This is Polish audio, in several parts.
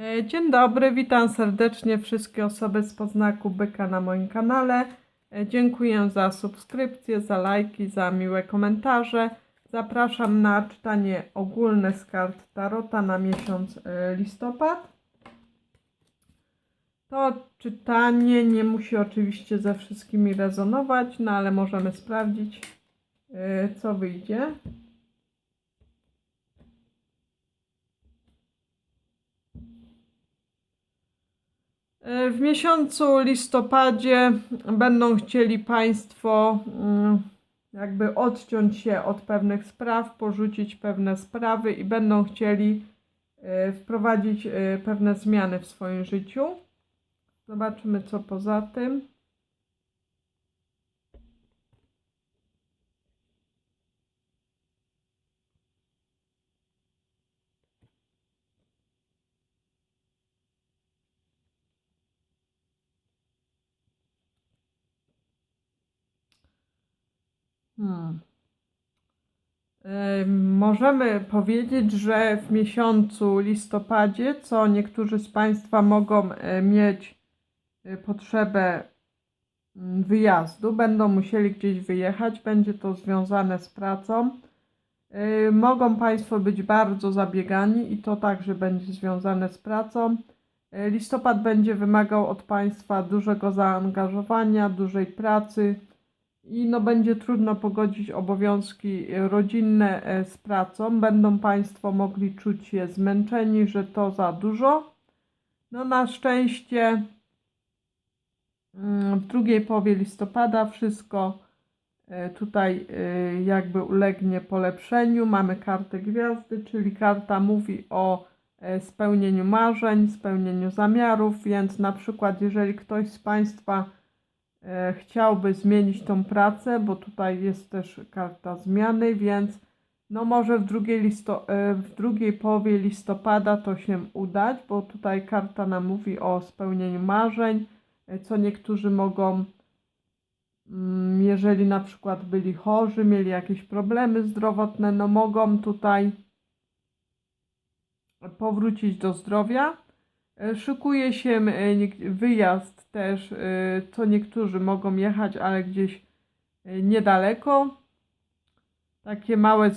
E, Dzień dobry, witam serdecznie wszystkie osoby z poznaku byka na moim kanale. E, Dziękuję za subskrypcję, za lajki, za miłe komentarze. Zapraszam na czytanie ogólne z kart Tarota na miesiąc e, listopad. To czytanie nie musi oczywiście ze wszystkimi rezonować, no ale możemy sprawdzić, co wyjdzie. W miesiącu listopadzie będą chcieli Państwo mm, jakby odciąć się od pewnych spraw, porzucić pewne sprawy i będą chcieli e, wprowadzić e, pewne zmiany w swoim życiu. Zobaczymy, co poza tym. Hmm. Możemy powiedzieć, że w miesiącu listopadzie, co niektórzy z Państwa mogą e, mieć e, potrzebę mm, wyjazdu, będą musieli gdzieś wyjechać, będzie to związane z pracą. Y, Mogą Państwo być bardzo zabiegani i to także będzie związane z pracą. Listopad będzie wymagał od Państwa dużego zaangażowania, dużej pracy i no będzie trudno pogodzić obowiązki rodzinne e, z pracą. Będą Państwo mogli czuć się zmęczeni, że to za dużo. No na szczęście mm, w drugiej połowie listopada wszystko e, tutaj e, jakby ulegnie polepszeniu. Mamy kartę gwiazdy, czyli karta mówi o spełnieniu marzeń, spełnieniu zamiarów, więc na przykład jeżeli ktoś z Państwa chciałby zmienić tą pracę, bo tutaj jest też karta zmiany, więc no może w drugiej, listo, e, w drugiej połowie listopada to się udać, bo tutaj karta nam mówi o spełnieniu marzeń, e, co niektórzy mogą, mm, jeżeli na przykład byli chorzy, mieli jakieś problemy zdrowotne, no mogą tutaj powrócić do zdrowia. E, Szykuje się e, wyjazd też, e, co niektórzy mogą jechać, ale gdzieś niedaleko. Takie małe.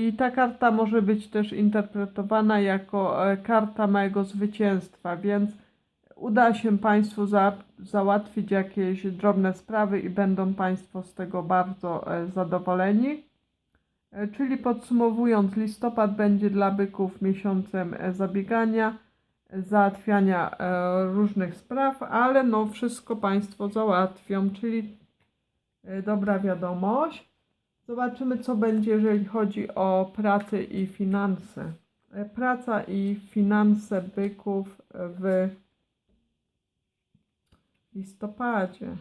I ta karta może być też interpretowana jako karta małego zwycięstwa, więc uda się Państwu za, załatwić jakieś drobne sprawy i będą Państwo z tego bardzo zadowoleni. Czyli podsumowując, listopad będzie dla byków miesiącem zabiegania, załatwiania e, różnych spraw, ale no wszystko Państwo załatwią, czyli e, dobra wiadomość. Zobaczymy, co będzie, jeżeli chodzi o pracę i finanse. E, Praca i finanse byków w listopadzie.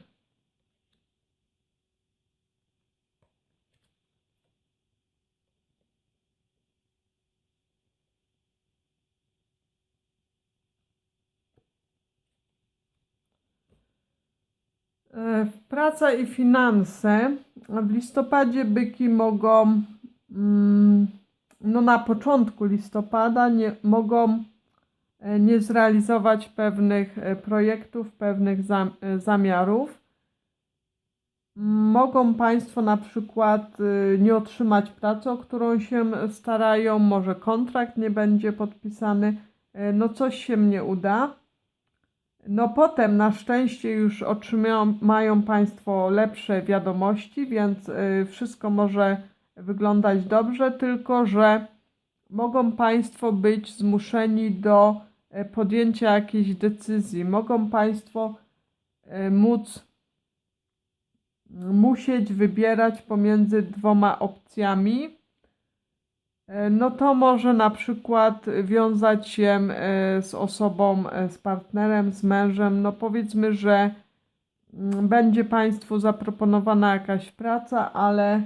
Praca i finanse. W listopadzie byki mogą, mm, no na początku listopada, nie, mogą e, nie zrealizować pewnych e, projektów, pewnych e, zamiarów. Mogą Państwo na przykład nie otrzymać pracy, o którą się starają, może kontrakt nie będzie podpisany, no coś się nie uda. No potem na szczęście już otrzymają mają Państwo lepsze wiadomości, więc y, wszystko może wyglądać dobrze, tylko że mogą Państwo być zmuszeni do e, podjęcia jakiejś decyzji. Mogą Państwo e, móc musieć wybierać pomiędzy dwoma opcjami. E, No to może na przykład wiązać się e, z osobą, e, z partnerem, z mężem. No powiedzmy, że mm, będzie Państwu zaproponowana jakaś praca, ale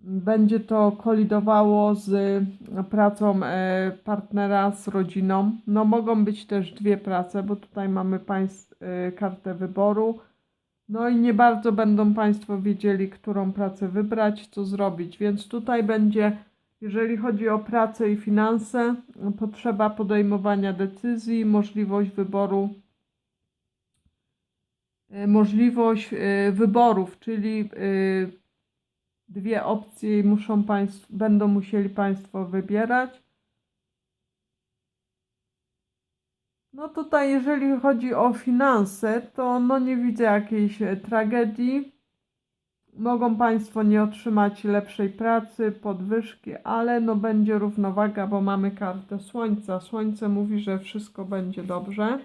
będzie to kolidowało z pracą partnera z rodziną. No mogą być też dwie prace, bo tutaj mamy państw, kartę wyboru. No i nie bardzo będą Państwo wiedzieli, którą pracę wybrać, co zrobić, więc tutaj będzie Jeżeli chodzi o pracę i finanse, potrzeba podejmowania decyzji, możliwość wyboru, e, możliwość e, wyborów, czyli e, dwie opcje muszą państw, będą musieli Państwo wybierać. No tutaj, jeżeli chodzi o finanse, to no nie widzę jakiejś e, tragedii. Mogą Państwo nie otrzymać lepszej pracy, podwyżki, ale no będzie równowaga, bo mamy kartę Słońca. Słońce mówi, że wszystko będzie dobrze.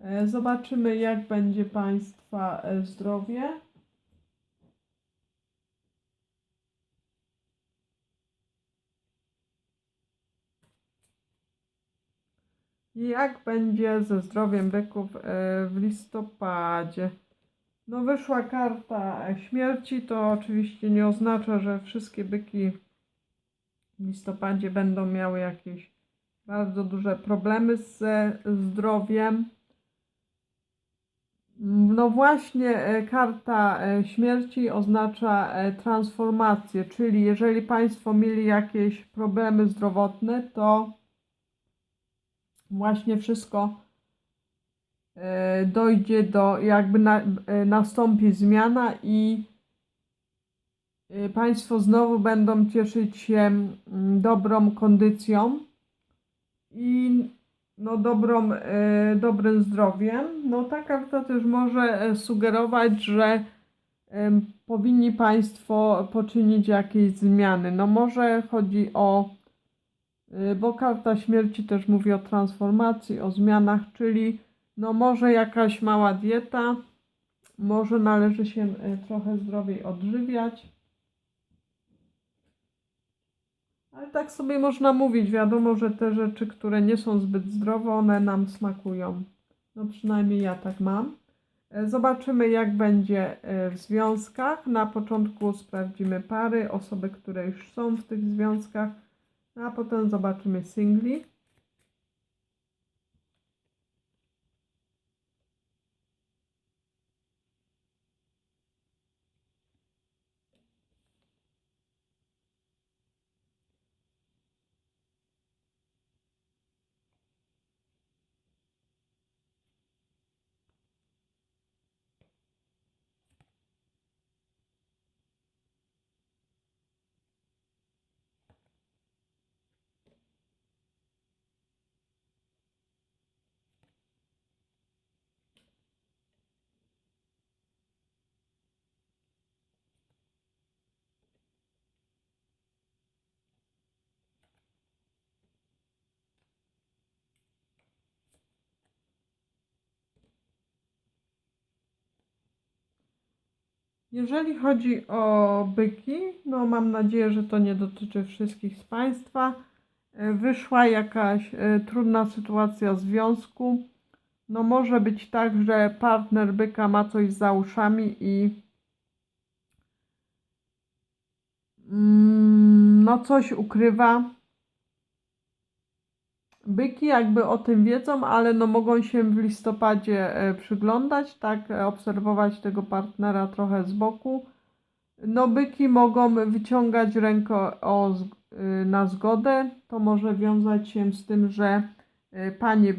E, Zobaczymy, jak będzie Państwa e, zdrowie. Jak będzie ze zdrowiem byków e, w listopadzie? No wyszła karta śmierci, to oczywiście nie oznacza, że wszystkie byki w listopadzie będą miały jakieś bardzo duże problemy ze zdrowiem. No właśnie e, karta e, śmierci oznacza transformację, czyli jeżeli Państwo mieli jakieś problemy zdrowotne, to właśnie wszystko e, dojdzie do, jakby na, e, nastąpi zmiana i e, Państwo znowu będą cieszyć się mm, dobrą kondycją i no, dobrą, dobrym zdrowiem. No ta karta też może sugerować, że powinni Państwo poczynić jakieś zmiany. No może chodzi o bo karta śmierci też mówi o transformacji, o zmianach, czyli no może jakaś mała dieta, może należy się y, trochę zdrowiej odżywiać. Ale tak sobie można mówić, wiadomo, że te rzeczy, które nie są zbyt zdrowe, one nam smakują. No przynajmniej ja tak mam. Y, Zobaczymy, jak będzie y, w związkach. Na początku sprawdzimy pary, osoby, które już są w tych związkach. A potem zobaczymy singli. Jeżeli chodzi o byki, no mam nadzieję, że to nie dotyczy wszystkich z Państwa. E, Wyszła jakaś e, trudna sytuacja w związku. No może być tak, że partner byka ma coś za uszami i mm, no coś ukrywa. Byki jakby o tym wiedzą, ale no mogą się w listopadzie e, przyglądać, tak, e, obserwować tego partnera trochę z boku. No byki mogą wyciągać rękę o, y, na zgodę. To może wiązać się z tym, że panie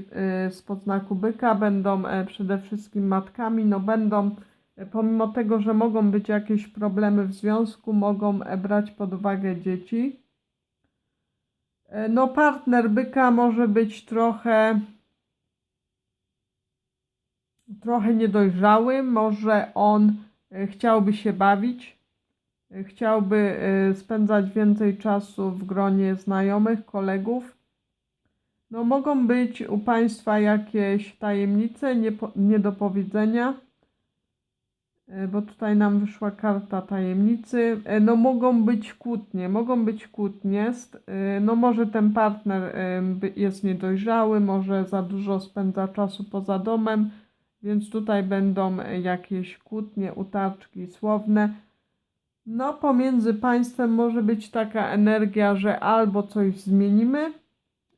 z podznaku byka będą e, przede wszystkim matkami, no będą, e, pomimo tego, że mogą być jakieś problemy w związku, mogą e, brać pod uwagę dzieci. E, No, partner byka może być trochę trochę niedojrzały, może on e, chciałby się bawić, e, chciałby spędzać więcej czasu w gronie znajomych, kolegów. No, mogą być u Państwa jakieś tajemnice, niedopowiedzenia, bo tutaj nam wyszła karta tajemnicy. E, No, mogą być kłótnie, mogą być kłótnie. e, No, może ten partner e, jest niedojrzały, może za dużo spędza czasu poza domem, więc tutaj będą e, jakieś kłótnie, utarczki słowne. No, pomiędzy państwem może być taka energia, że albo coś zmienimy,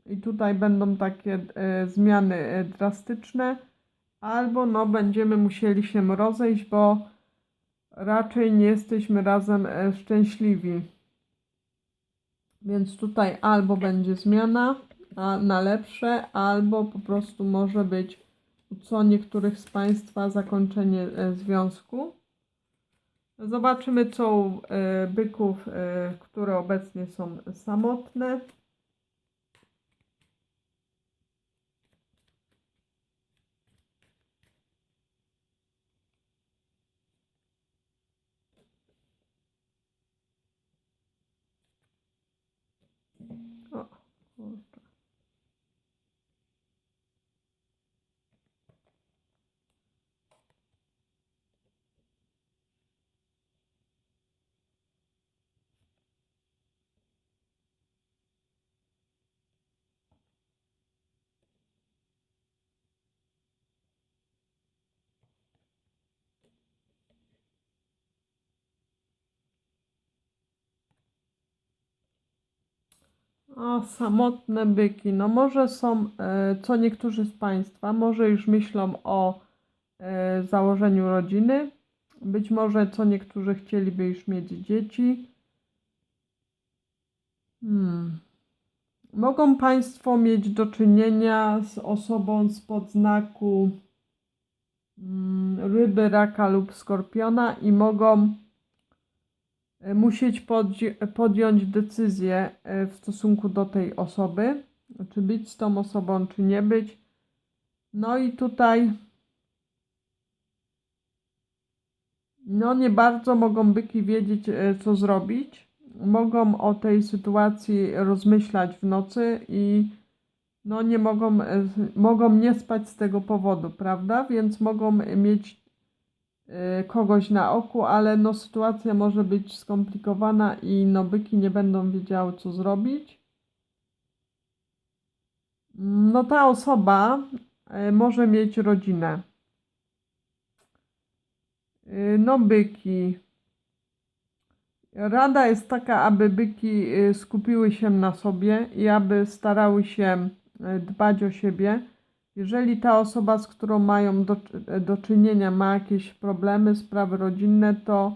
i tutaj będą takie e, zmiany e, drastyczne, albo no, będziemy musieli się rozejść, bo raczej nie jesteśmy razem e, szczęśliwi. Więc tutaj albo będzie zmiana a na lepsze, albo po prostu może być co niektórych z Państwa zakończenie e, związku. Zobaczymy, co u e, byków, które obecnie są samotne. O, samotne byki. No może są, e, co niektórzy z Państwa, może już myślą o e, założeniu rodziny. Być może co niektórzy chcieliby już mieć dzieci. Hmm. Mogą Państwo mieć do czynienia z osobą spod znaku mm, ryby, raka lub skorpiona i mogą musieć podzi- podjąć decyzję e, w stosunku do tej osoby, czy być z tą osobą, czy nie być. No i tutaj no nie bardzo mogą byki wiedzieć, e, co zrobić. Mogą o tej sytuacji rozmyślać w nocy i no nie mogą, e, mogą nie spać z tego powodu, prawda? Więc mogą mieć kogoś na oku, ale no sytuacja może być skomplikowana i no byki nie będą wiedziały co zrobić. No ta osoba y, może mieć rodzinę. Y, No byki. Rada jest taka, aby byki y, skupiły się na sobie i aby starały się y, dbać o siebie. Jeżeli ta osoba, z którą mają do, do czynienia, ma jakieś problemy, sprawy rodzinne, to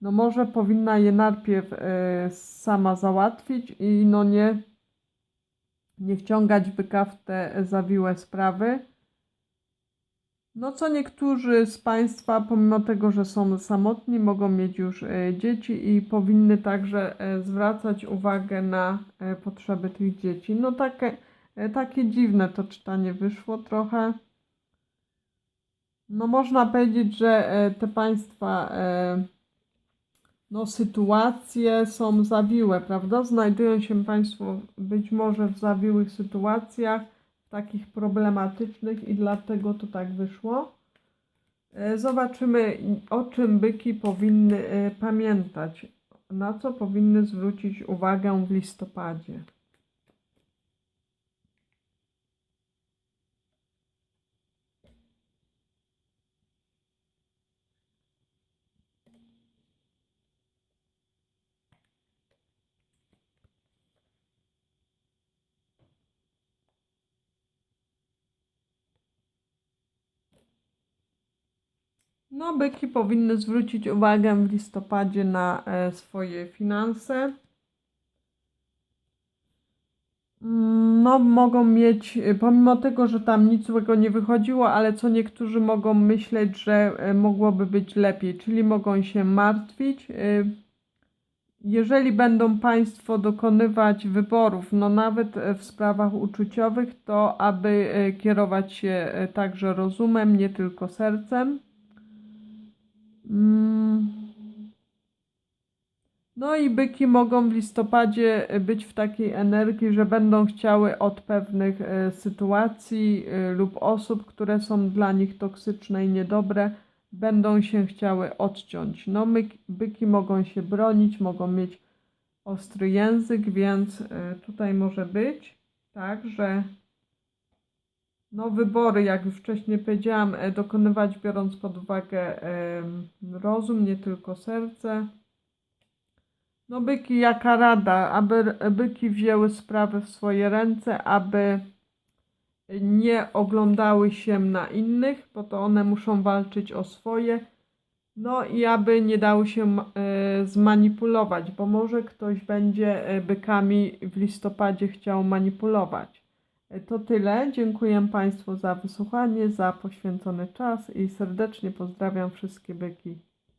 no może powinna je najpierw y, sama załatwić i no nie, nie wciągać byka w te zawiłe sprawy. No co niektórzy z Państwa, pomimo tego, że są samotni, mogą mieć już e, dzieci i powinny także e, zwracać uwagę na e, potrzeby tych dzieci. No takie, e, takie dziwne to czytanie wyszło trochę. No można powiedzieć, że e, te Państwa e, no, sytuacje są zawiłe, prawda? Znajdują się Państwo być może w zawiłych sytuacjach takich problematycznych i dlatego to tak wyszło. E, Zobaczymy, o czym byki powinny e, pamiętać, na co powinny zwrócić uwagę w listopadzie. No, byki powinny zwrócić uwagę w listopadzie na e, swoje finanse. Mm, No, mogą mieć, e, pomimo tego, że tam nic złego nie wychodziło, ale co niektórzy mogą myśleć, że e, mogłoby być lepiej, czyli mogą się martwić. Jeżeli będą Państwo dokonywać wyborów, no nawet w sprawach uczuciowych, to aby kierować się także rozumem, nie tylko sercem. Mm. No i byki mogą w listopadzie być w takiej energii, że będą chciały od pewnych e, sytuacji e, lub osób, które są dla nich toksyczne i niedobre, będą się chciały odciąć. No byki mogą się bronić, mogą mieć ostry język, więc e, tutaj może być tak, że no, wybory, jak już wcześniej powiedziałam, e, dokonywać biorąc pod uwagę rozum, nie tylko serce. No, byki, jaka rada, aby byki wzięły sprawy w swoje ręce, aby nie oglądały się na innych, bo to one muszą walczyć o swoje. No i aby nie dało się e, zmanipulować, bo może ktoś będzie e, bykami w listopadzie chciał manipulować. To tyle. Dziękuję Państwu za wysłuchanie, za poświęcony czas i serdecznie pozdrawiam wszystkie byki.